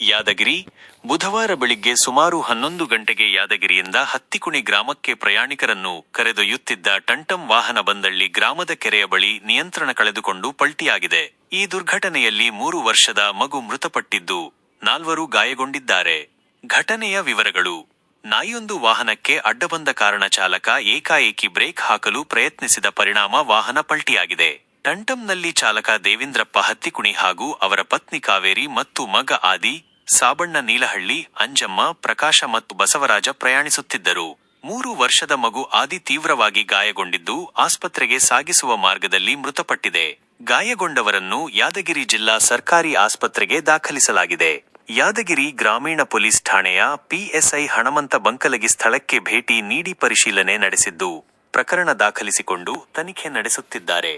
ಯಾದಗಿರಿ, ಬುಧವಾರ ಬೆಳಿಗ್ಗೆ ಸುಮಾರು ಹನ್ನೊಂದು ಗಂಟೆಗೆ ಯಾದಗಿರಿಯಿಂದ ಹತ್ತಿಕುಣಿ ಗ್ರಾಮಕ್ಕೆ ಪ್ರಯಾಣಿಕರನ್ನು ಕರೆದೊಯ್ಯುತ್ತಿದ್ದ ಟಂಟಂ ವಾಹನ ಬಂದಳ್ಳಿ ಗ್ರಾಮದ ಕೆರೆಯ ಬಳಿ ನಿಯಂತ್ರಣ ಕಳೆದುಕೊಂಡು ಪಲ್ಟಿಯಾಗಿದೆ. ಈ ದುರ್ಘಟನೆಯಲ್ಲಿ ಮೂರು ವರ್ಷದ ಮಗು ಮೃತಪಟ್ಟಿದ್ದು ನಾಲ್ವರು ಗಾಯಗೊಂಡಿದ್ದಾರೆ. ಘಟನೆಯ ವಿವರಗಳು. ನಾಯಿಯೊಂದು ವಾಹನಕ್ಕೆ ಅಡ್ಡಬಂದ ಕಾರಣ ಚಾಲಕ ಏಕಾಏಕಿ ಬ್ರೇಕ್ ಹಾಕಲು ಪ್ರಯತ್ನಿಸಿದ ಪರಿಣಾಮ ವಾಹನ ಪಲ್ಟಿಯಾಗಿದೆ. ಟಂಟಂನಲ್ಲಿ ಚಾಲಕ ದೇವೇಂದ್ರಪ್ಪ ಹತ್ತಿಕುಣಿ ಹಾಗೂ ಅವರ ಪತ್ನಿ ಕಾವೇರಿ ಮತ್ತು ಮಗ ಆದಿ ಸಾಬಣ್ಣ ನೀಲಹಳ್ಳಿ, ಅಂಜಮ್ಮ, ಪ್ರಕಾಶ ಮತ್ತು ಬಸವರಾಜ ಪ್ರಯಾಣಿಸುತ್ತಿದ್ದರು. ಮೂರು ವರ್ಷದ ಮಗು ಆದಿ ತೀವ್ರವಾಗಿ ಗಾಯಗೊಂಡಿದ್ದು ಆಸ್ಪತ್ರೆಗೆ ಸಾಗಿಸುವ ಮಾರ್ಗದಲ್ಲಿ ಮೃತಪಟ್ಟಿದೆ. ಗಾಯಗೊಂಡವರನ್ನು ಯಾದಗಿರಿ ಜಿಲ್ಲಾ ಸರ್ಕಾರಿ ಆಸ್ಪತ್ರೆಗೆ ದಾಖಲಿಸಲಾಗಿದೆ. ಯಾದಗಿರಿ ಗ್ರಾಮೀಣ ಪೊಲೀಸ್ ಠಾಣೆಯ ಪಿಎಸ್ಐ ಹಣಮಂತ ಬಂಕಲಗಿ ಸ್ಥಳಕ್ಕೆ ಭೇಟಿ ನೀಡಿ ಪರಿಶೀಲನೆ ನಡೆಸಿದ್ದು, ಪ್ರಕರಣ ದಾಖಲಿಸಿಕೊಂಡು ತನಿಖೆ ನಡೆಸುತ್ತಿದ್ದಾರೆ.